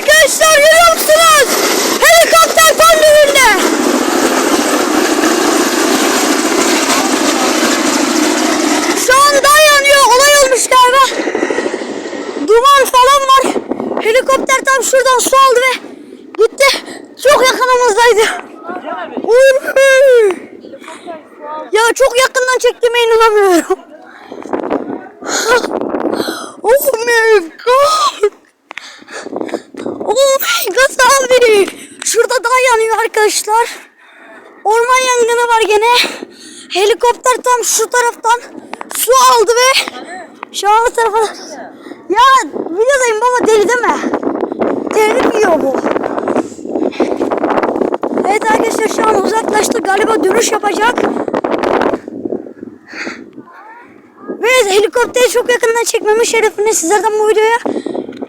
Arkadaşlar görüyor musunuz? Helikopter tam dibinde. Şu an daha yanıyor. Olay olmuş galiba. Duman falan var. Helikopter tam şuradan su aldı ve gitti. Çok yakınımızdaydı. Ya çok yakından çektiğime inanamıyorum. oh my god. Oh my god abi. Şurada daha yanıyor arkadaşlar. Orman yangını var gene. Helikopter tam şu taraftan su aldı ve şu an o tarafa... Ya videodayım baba deli deme. Telif yiyor bu. Evet arkadaşlar şu an uzaklaştı. Galiba dönüş yapacak. Ve helikopteri çok yakından çekmemin şerefine sizlerden bu videoya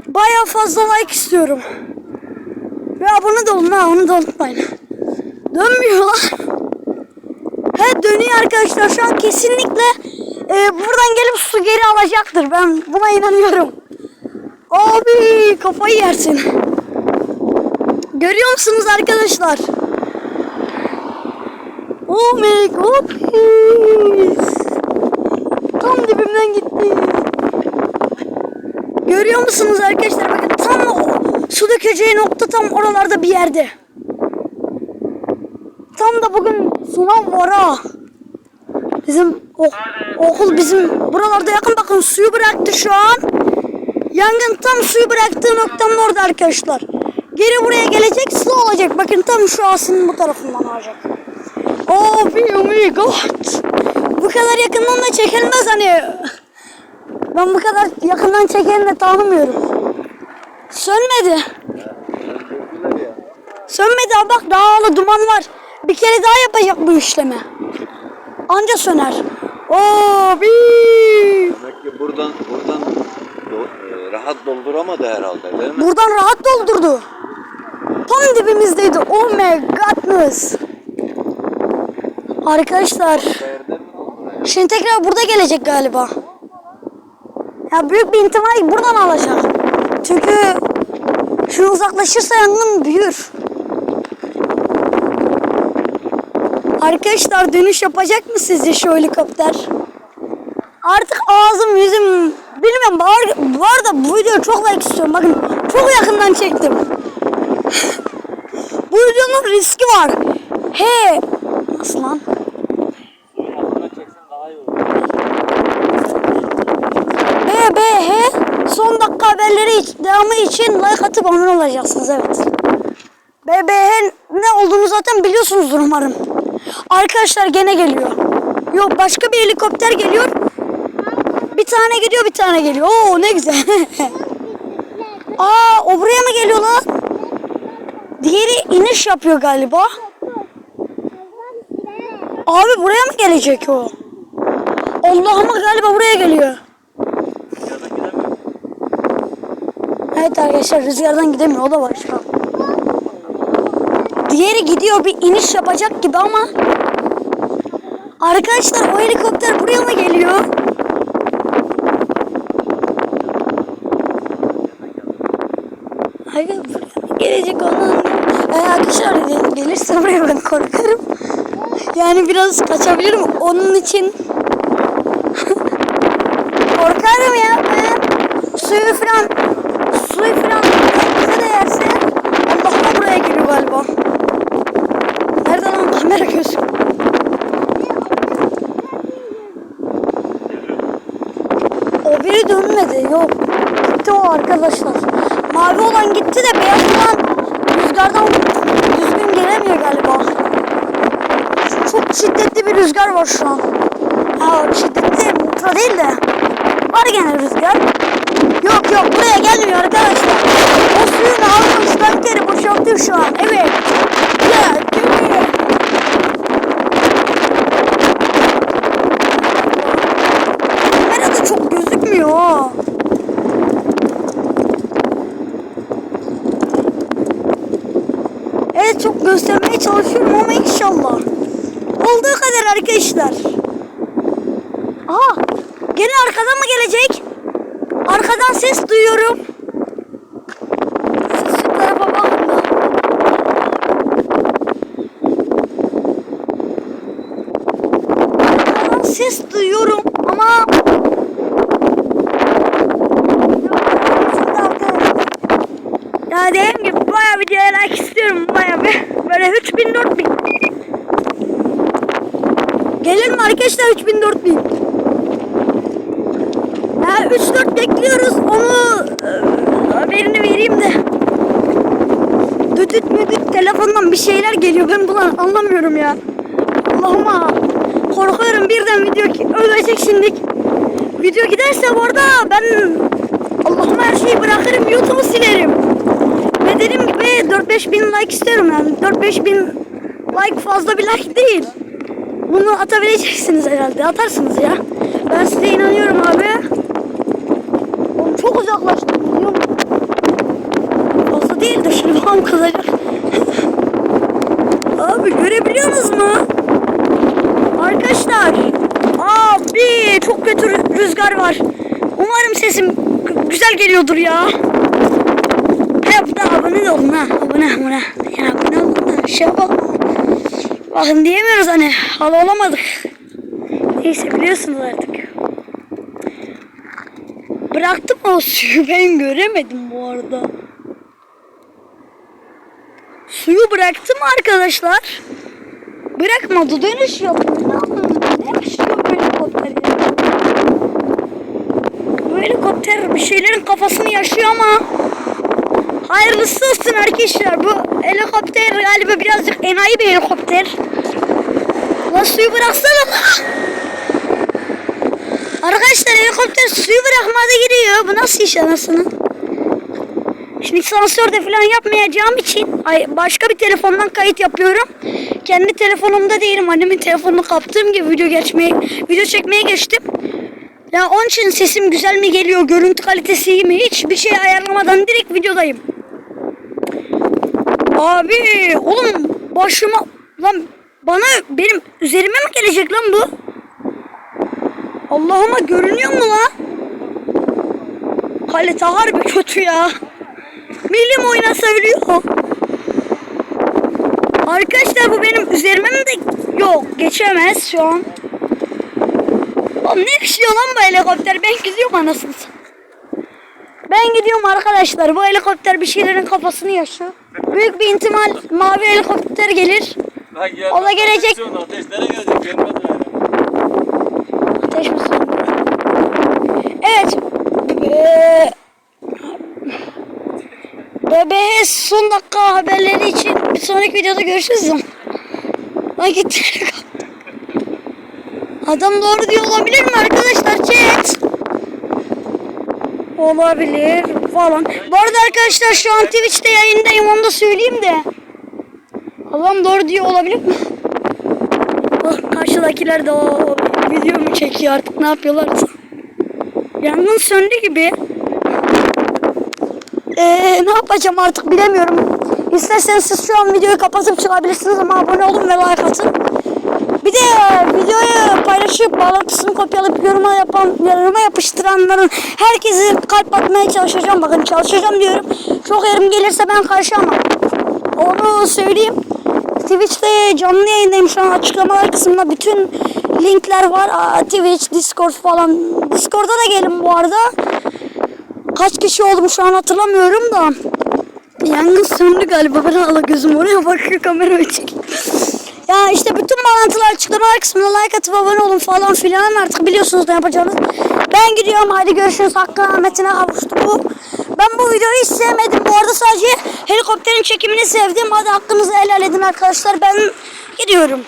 baya fazla like istiyorum. Abone de olun ha onu da unutmayın. Dönmüyor lan. He dönüyor arkadaşlar şu an kesinlikle e, buradan gelip su geri alacaktır. Ben buna inanıyorum. Abi kafayı yersin. Görüyor musunuz arkadaşlar? Oh my god. Tam dibimden gitti. Görüyor musunuz arkadaşlar? Su dökeceği nokta tam oralarda bir yerde. Tam da bugün sınav var ha. Bizim ok- okul bizim buralarda yakın bakın suyu bıraktı şu an. Yangın tam suyu bıraktığı noktanın orada arkadaşlar. Geri buraya gelecek su olacak. Bakın tam şu asının bu tarafından olacak. Oh my god. Bu kadar yakından da çekilmez hani. Ben bu kadar yakından çekerini de tanımıyorum. Sönmedi. Sönmedi ama bak daha hala duman var. Bir kere daha yapacak bu işlemi. Anca söner. Oo, bii. Demek ki buradan buradan do- e, rahat dolduramadı herhalde değil mi? Buradan rahat doldurdu. Tam dibimizdeydi. Oh my godness. Arkadaşlar. Şimdi tekrar burada gelecek galiba. Ya büyük bir ihtimal buradan alacak. Çünkü şu uzaklaşırsa yangın büyür. Arkadaşlar dönüş yapacak mı sizce şu helikopter? Artık ağzım yüzüm bilmem var, var da bu videoyu çok like istiyorum. Bakın çok yakından çektim. bu videonun riski var. He. Nasıl lan? BBH son dakika haberleri devamı için like atıp abone olacaksınız evet. BBH ne olduğunu zaten biliyorsunuzdur umarım. Arkadaşlar gene geliyor. Yok başka bir helikopter geliyor. Bir tane gidiyor bir tane geliyor. Oo ne güzel. Aa o buraya mı geliyor lan? Diğeri iniş yapıyor galiba. Abi buraya mı gelecek o? Allah'ıma galiba buraya geliyor. Evet arkadaşlar rüzgardan gidemiyor o da var şu an. Diğeri gidiyor bir iniş yapacak gibi ama Arkadaşlar o helikopter buraya mı geliyor? Hayır gelecek olan ee, arkadaşlar gel- gelirse buraya ben korkarım. Yani biraz kaçabilirim onun için korkarım ya ben suyu falan suyu falan bize değerse Allah'ına buraya geliyor galiba. Nerede lan kamera gözüküyor? O biri dönmedi. Yok. Gitti o arkadaşlar. Mavi olan gitti de beyaz olan rüzgardan düzgün gelemiyor galiba. Çok şiddetli bir rüzgar var şu an. Ha şiddetli ultra değil de. Var gene rüzgar. Yok yok buraya gelmiyor arkadaşlar. O suyun almış tankeri boşaltıyor şu an. Evet. Ya göstermeye çalışıyorum ama inşallah. Olduğu kadar arkadaşlar. Aha! Gene arkadan mı gelecek? Arkadan ses duyuyorum. Ses duyuyorum ama Yani dediğim gibi bayağı bir videoya like istiyorum bayağı bir. Böyle 3000 4000. Gelir mi arkadaşlar 3000 4000? Ya 3-4 bekliyoruz onu e, haberini vereyim de. Düdüt müdüt telefondan bir şeyler geliyor ben bunu anlamıyorum ya. Allah'ıma korkuyorum birden video ki ölecek şimdi. Video giderse bu arada ben Allah'ıma her şeyi bırakırım YouTube'u silerim. Dediğim gibi 4-5 bin like istiyorum yani 4-5 bin like fazla bir like değil. Bunu atabileceksiniz herhalde atarsınız ya. Ben size inanıyorum abi. Oğlum çok uzaklaştım biliyor musun? Fazla değil de şimdi babam kızacak. Abi görebiliyorsunuz mu? Arkadaşlar. Abi çok kötü rü- rüzgar var. Umarım sesim güzel geliyordur ya. Abone olun ha. Abone abone. Yani abone olun da şey yapalım. Bakın diyemiyoruz hani. Hal olamadık. Neyse biliyorsunuz artık. Bıraktım o suyu ben göremedim bu arada. Suyu bıraktım arkadaşlar. Bırakmadı dönüş yaptı. Ne yaşıyor bu helikopter ya? Bu helikopter bir şeylerin kafasını yaşıyor ama hayırlısı olsun arkadaşlar. Bu helikopter galiba birazcık enayi bir helikopter. Lan suyu bıraksana. Arkadaşlar helikopter suyu bırakmadı gidiyor. Bu nasıl iş anasını? Şimdi sansörde falan yapmayacağım için ay, başka bir telefondan kayıt yapıyorum. Kendi telefonumda değilim. Annemin telefonunu kaptığım gibi video geçmeye, video çekmeye geçtim. Ya onun için sesim güzel mi geliyor, görüntü kalitesi iyi mi? Hiçbir şey ayarlamadan direkt videodayım. Abi, oğlum başıma lan bana benim üzerime mi gelecek lan bu? Allah'ıma görünüyor mu lan? Kalite harbi kötü ya. Milim oynasa ölüyor. Arkadaşlar bu benim üzerime mi de yok geçemez şu an. Oğlum ne yaşıyor lan bu helikopter? Ben gidiyorum anasını. Ben gidiyorum arkadaşlar. Bu helikopter bir şeylerin kafasını yaşıyor. Büyük bir ihtimal mavi helikopter gelir. Lan gelmez. O da gelecek. Ateş nereye gelecek? Gelmez öyle. Ateş mi söndü? Evet. Ee, BBS son dakika haberleri için bir sonraki videoda görüşürüz. Lan gitti. Adam doğru diyor olabilir mi arkadaşlar chat? Olabilir falan. Bu arada arkadaşlar şu an Twitch'te yayındayım onu da söyleyeyim de. Adam doğru diyor olabilir mi? Bak karşıdakiler de o video mu çekiyor artık ne yapıyorlarsa. Yangın söndü gibi. Ee, ne yapacağım artık bilemiyorum. İsterseniz siz şu an videoyu kapatıp çıkabilirsiniz ama abone olun ve like atın. Bir de videoyu paylaşıp bağlantısını kopyalayıp yoruma yapan, yoruma yapıştıranların herkesi kalp atmaya çalışacağım. Bakın çalışacağım diyorum. Çok yerim gelirse ben karşılamam. Onu söyleyeyim. Twitch'te canlı yayındayım şu an açıklamalar kısmında bütün linkler var. Aa, Twitch, Discord falan. Discord'a da gelin bu arada. Kaç kişi oldum şu an hatırlamıyorum da. Yangın söndü galiba. Ben hala gözüm oraya bakıyor kamerayı çek. Ya işte bütün bağlantılar açıklamalar kısmına like atıp abone olun falan filan artık biliyorsunuz ne yapacağınız. Ben gidiyorum hadi görüşürüz hakkı rahmetine kavuştu bu. Ben bu videoyu hiç sevmedim. Bu arada sadece helikopterin çekimini sevdim. Hadi hakkınızı helal edin arkadaşlar. Ben gidiyorum.